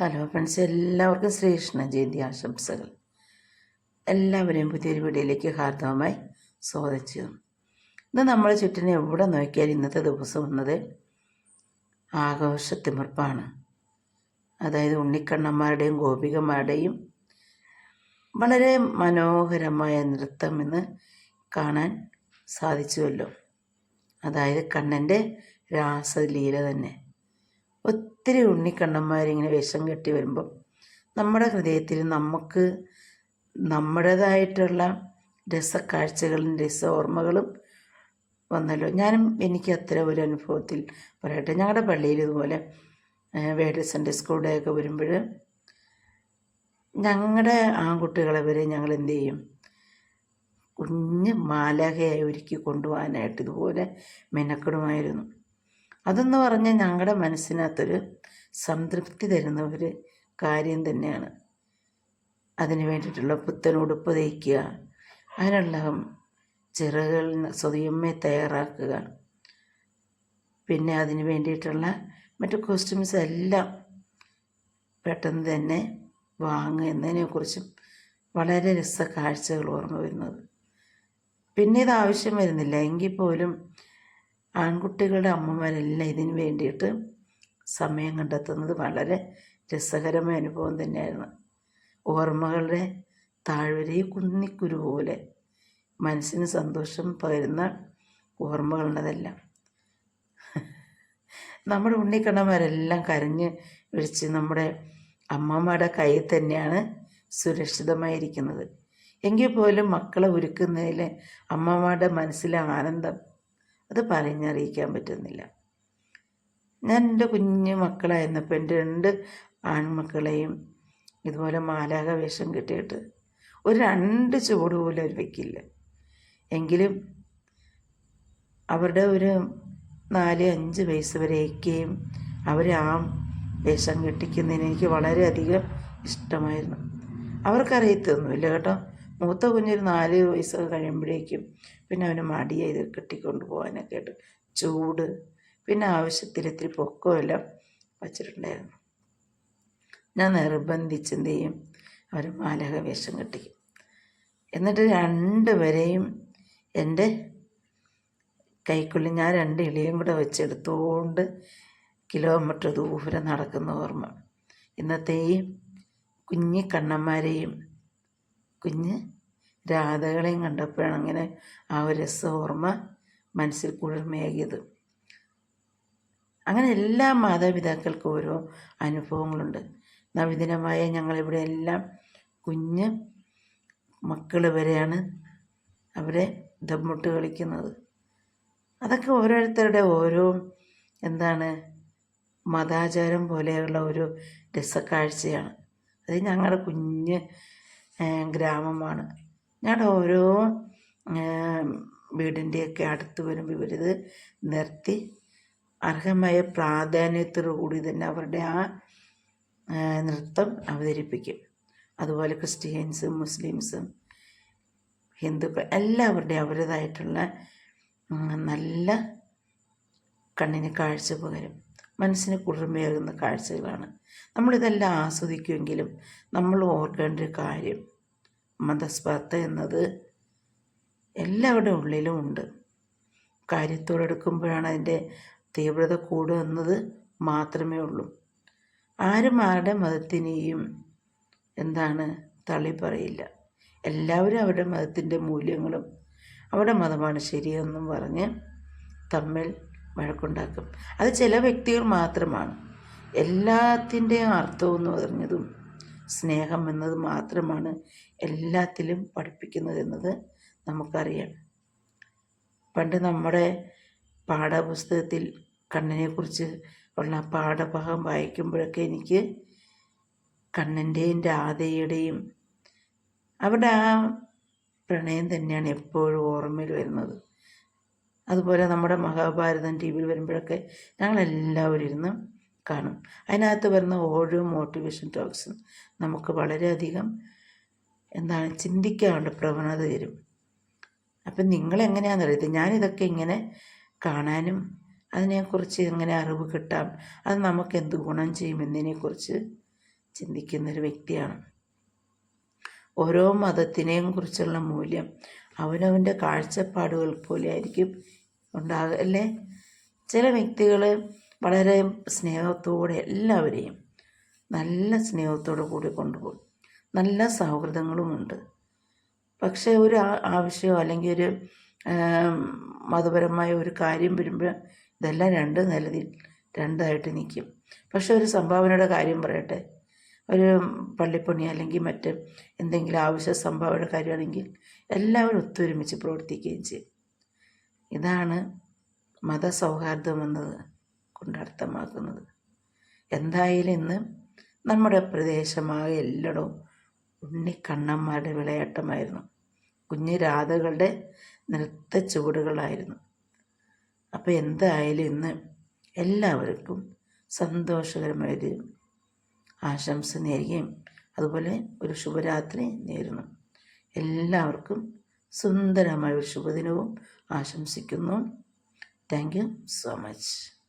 Hello friends എല്ലാവർക്കും ശ്രീകൃഷ്ണ ജയന്തി ആശംസകൾ. എല്ലാവരെയും പുതിയൊരു വീഡിയോയിലേക്ക് ഹാർദവമായി സ്വാഗതിച്ചു. ഇന്ന് നമ്മൾ ചുറ്റിനെ എവിടെ നോക്കിയാൽ ഇന്നത്തെ ദിവസം വന്നത് ആഘോഷത്തിമിർപ്പാണ് അതായത് ഉണ്ണിക്കണ്ണന്മാരുടെയും ഗോപികമാരുടെയും വളരെ മനോഹരമായ നൃത്തം എന്ന് കാണാൻ സാധിച്ചുവല്ലോ. അതായത് കണ്ണന്റെ രാസലീല തന്നെ. ഒത്തിരി ഉണ്ണിക്കണ്ണന്മാരിങ്ങനെ വേഷം കെട്ടി വരുമ്പം നമ്മുടെ ഹൃദയത്തിൽ നമുക്ക് നമ്മുടേതായിട്ടുള്ള രസക്കാഴ്ചകളും രസ ഓർമ്മകളും വന്നല്ലോ. ഞാനും എനിക്ക് അത്ര ഒരു അനുഭവത്തിൽ പറയട്ടെ. ഞങ്ങളുടെ പള്ളിയിൽ ഇതുപോലെ വേഡ് സൺഡേ സ്കൂൾ ഡേ ഒക്കെ വരുമ്പോൾ ഞങ്ങളുടെ ആൺകുട്ടികളെ വരെ ഞങ്ങൾ എന്ത് ചെയ്യും? കുഞ്ഞ് മാലാഖയായി ഒരുക്കി കൊണ്ടുപോകാനായിട്ട് ഇതുപോലെ മെനക്കെടുമായിരുന്നു. അതെന്ന് പറഞ്ഞാൽ ഞങ്ങളുടെ മനസ്സിനകത്തൊരു സംതൃപ്തി തരുന്ന ഒരു കാര്യം തന്നെയാണ്. അതിന് വേണ്ടിയിട്ടുള്ള പുത്തൻ ഉടുപ്പ് തയ്ക്കുക അതിനുള്ള ചിറകൾ സ്വയമേ തയ്യാറാക്കുക. പിന്നെ അതിന് വേണ്ടിയിട്ടുള്ള മറ്റു കോസ്റ്റ്യൂംസ് എല്ലാം പെട്ടെന്ന് തന്നെ വാങ്ങുക എന്നതിനെക്കുറിച്ചും വളരെ രസ കാഴ്ചകൾ ഓർമ്മ വരുന്നത്. പിന്നെ ഇത് ആവശ്യം വരുന്നില്ല. എങ്കിൽ പോലും ആൺകുട്ടികളുടെ അമ്മമാരെല്ലാം ഇതിന് വേണ്ടിയിട്ട് സമയം കണ്ടെത്തുന്നത് വളരെ രസകരമായ അനുഭവം തന്നെയായിരുന്നു. ഓർമ്മകളുടെ താഴ്വരയിൽ കുന്നിക്കുരു പോലെ മനസ്സിന് സന്തോഷം പകരുന്ന ഓർമ്മകളുള്ളതെല്ലാം. നമ്മുടെ ഉണ്ണിക്കണ്ണന്മാരെല്ലാം കരഞ്ഞ് വിളിച്ച് നമ്മുടെ അമ്മമാരുടെ കയ്യിൽ തന്നെയാണ് സുരക്ഷിതമായിരിക്കുന്നത്. എങ്കിൽ പോലും മക്കളെ ഒരുക്കുന്നതിൽ അമ്മമാരുടെ മനസ്സിലെ ആനന്ദം അത് പറഞ്ഞറിയിക്കാൻ പറ്റുന്നില്ല. ഞാൻ എന്റെ കുഞ്ഞു മക്കളായിരുന്നപ്പോൾ എന്റെ രണ്ട് ആൺമക്കളെയും ഇതുപോലെ മാലാക വേഷം കിട്ടിയിട്ട് ഒരു രണ്ട് ചുവട് പോലും അവർ വയ്ക്കില്ല എങ്കിലും അവരുടെ ഒരു നാല് അഞ്ച് വയസ്സ് വരെയൊക്കെയും അവരെ ആ വേഷം കെട്ടിക്കുന്നതിന് എനിക്ക് വളരെയധികം ഇഷ്ടമായിരുന്നു. അവർക്കറിയത്തൊന്നുമില്ല കേട്ടോ. മൂത്ത കുഞ്ഞൊരു നാല് വയസ്സൊക്കെ കഴിയുമ്പോഴേക്കും പിന്നെ അവന് മടിയായി ഇത് കെട്ടിക്കൊണ്ട് പോകാനൊക്കെ ആയിട്ട്. ചൂട്. പിന്നെ ആവശ്യത്തിൽ ഇത്തിരി പൊക്കമെല്ലാം വച്ചിട്ടുണ്ടായിരുന്നു. ഞാൻ നിർബന്ധിച്ച് എന്ത് ചെയ്യും? അവർ മാലക വേഷം കെട്ടിക്കും. എന്നിട്ട് രണ്ടുപേരെയും എന്റെ കൈക്കുള്ളിൽ ഞാൻ രണ്ട് ഇളിയും കൂടെ വെച്ചെടുത്തുകൊണ്ട് കിലോമീറ്റർ ദൂരെ നടക്കുന്ന ഓർമ്മ. ഇന്നത്തെ ഈ കുഞ്ഞി കണ്ണന്മാരെയും കുഞ്ഞ് രാധകളെയും കണ്ടപ്പോഴാണ് അങ്ങനെ ആ ഒരു രസ ഓർമ്മ മനസ്സിൽ കുളിർമയാകിയത് അങ്ങനെ എല്ലാ മാതാപിതാക്കൾക്കും ഓരോ അനുഭവങ്ങളുണ്ട്. നവദിനമായ ഞങ്ങളിവിടെ എല്ലാം കുഞ്ഞ് മക്കൾ വരെയാണ് അവരെ ദമ്മുട്ട് കളിക്കുന്നത്. അതൊക്കെ ഓരോരുത്തരുടെ ഓരോ എന്താണ് മതാചാരം പോലെയുള്ള ഒരു രസക്കാഴ്ചയാണ്. അത് ഞങ്ങളുടെ കുഞ്ഞ് ഗ്രാമമാണ്. ഞങ്ങളുടെ ഓരോ വീടിന്റെയൊക്കെ അടുത്ത് വരുമ്പോൾ ഇവരിത് നിർത്തി അർഹമായ പ്രാധാന്യത്തോടു കൂടി തന്നെ അവരുടെ ആ നൃത്തം അവതരിപ്പിക്കും. അതുപോലെ ക്രിസ്ത്യൻസും മുസ്ലിംസും ഹിന്ദുക്കൾ എല്ലാവരുടെയും അവരുടേതായിട്ടുള്ള നല്ല കണ്ണിന് കാഴ്ച പകരും മനസ്സിന് കുളിർമയേകുന്ന കാഴ്ചകളാണ്. നമ്മളിതെല്ലാം ആസ്വദിക്കുമെങ്കിലും നമ്മൾ ഓർക്കേണ്ട ഒരു കാര്യം മതസ്പർദ്ധ എന്നത് എല്ലാവരുടെ ഉള്ളിലും ഉണ്ട്. കാര്യത്തോടെടുക്കുമ്പോഴാണ് അതിന്റെ തീവ്രത കൂടുക എന്നത് മാത്രമേ ഉള്ളൂ. ആരും ആരുടെ മതത്തിനെയും എന്താണ് തള്ളി പറയില്ല. എല്ലാവരും അവരുടെ മതത്തിന്റെ മൂല്യങ്ങളും അവരുടെ മതമാണ് ശരിയെന്നും പറഞ്ഞ് തമ്മിൽ വഴക്കുണ്ടാക്കും. അത് ചില വ്യക്തികൾ മാത്രമാണ്. എല്ലാത്തിന്റെയും അർത്ഥമെന്ന് പറഞ്ഞതും സ്നേഹം എന്നത് മാത്രമാണ് എല്ലാത്തിലും പഠിപ്പിക്കുന്നത് എന്നത് നമുക്കറിയാം. പണ്ട് നമ്മുടെ പാഠപുസ്തകത്തിൽ കണ്ണനെക്കുറിച്ച് ഉള്ള പാഠഭാഗം വായിക്കുമ്പോഴൊക്കെ എനിക്ക് കണ്ണന്റെയും രാധയുടെയും അവരുടെ ആ പ്രണയം തന്നെയാണ് എപ്പോഴും ഓർമ്മയിൽ വരുന്നത്. അതുപോലെ നമ്മുടെ മഹാഭാരതം ടി വിയിൽ വരുമ്പോഴൊക്കെ ഞങ്ങളെല്ലാവരും ഇരുന്ന് കാണും. അതിനകത്ത് വരുന്ന ഓരോ മോട്ടിവേഷൻ ടോക്സും നമുക്ക് വളരെയധികം എന്താണ് ചിന്തിക്കാനുള്ള പ്രവണത തരും. അപ്പം നിങ്ങളെങ്ങനെയാണെന്നറിയത്തില്ല ഞാനിതൊക്കെ ഇങ്ങനെ കാണാനും അതിനെക്കുറിച്ച് എങ്ങനെ അറിവ് കിട്ടാം. അത് നമുക്ക് എന്ത് ഗുണം ചെയ്യുമെന്നതിനെക്കുറിച്ച് ചിന്തിക്കുന്നൊരു വ്യക്തിയാണ്. ഓരോ മതത്തിനെയും കുറിച്ചുള്ള മൂല്യം അവനവന്റെ കാഴ്ചപ്പാടുകൾ പോലെ ആയിരിക്കും ഉണ്ടാകുക അല്ലേ? ചില വ്യക്തികൾ വളരെ സ്നേഹത്തോടെ എല്ലാവരെയും നല്ല സ്നേഹത്തോടു കൂടി കൊണ്ടുപോകും. നല്ല സൗഹൃദങ്ങളുമുണ്ട്. പക്ഷേ ഒരു ആവശ്യമോ അല്ലെങ്കിൽ ഒരു മതപരമായ ഒരു കാര്യം വരുമ്പോൾ ഇതെല്ലാം രണ്ട് നിലതിൽ രണ്ടായിട്ട് നിൽക്കും പക്ഷേ ഒരു സംഭാവനയുടെ കാര്യം പറയട്ടെ. ഒരു പള്ളിപ്പണി അല്ലെങ്കിൽ മറ്റ് എന്തെങ്കിലും ആവശ്യ സംഭാവനയുടെ കാര്യമാണെങ്കിൽ എല്ലാവരും ഒത്തൊരുമിച്ച് പ്രവർത്തിക്കുകയും ചെയ്യും. ഇതാണ് മതസൗഹാർദ്ദം എന്നത്. കൊണ്ട് അർത്ഥമാക്കുന്നത്. എന്തായാലും ഇന്ന് നമ്മുടെ പ്രദേശമായ എല്ലായിടവും ഉണ്ണിക്കണ്ണന്മാരുടെ വിളയാട്ടമായിരുന്നു. കുഞ്ഞു രാധകളുടെ നൃത്ത ചുവടുകളായിരുന്നു. അപ്പോൾ എന്തായാലും ഇന്ന് എല്ലാവർക്കും സന്തോഷകരമായൊരു ആശംസ നേരുകയും അതുപോലെ ഒരു ശുഭരാത്രി നേരുന്നു. എല്ലാവർക്കും സുന്ദരമായ ഒരു ശുഭദിനവും ആശംസിക്കുന്നു. Thank you so much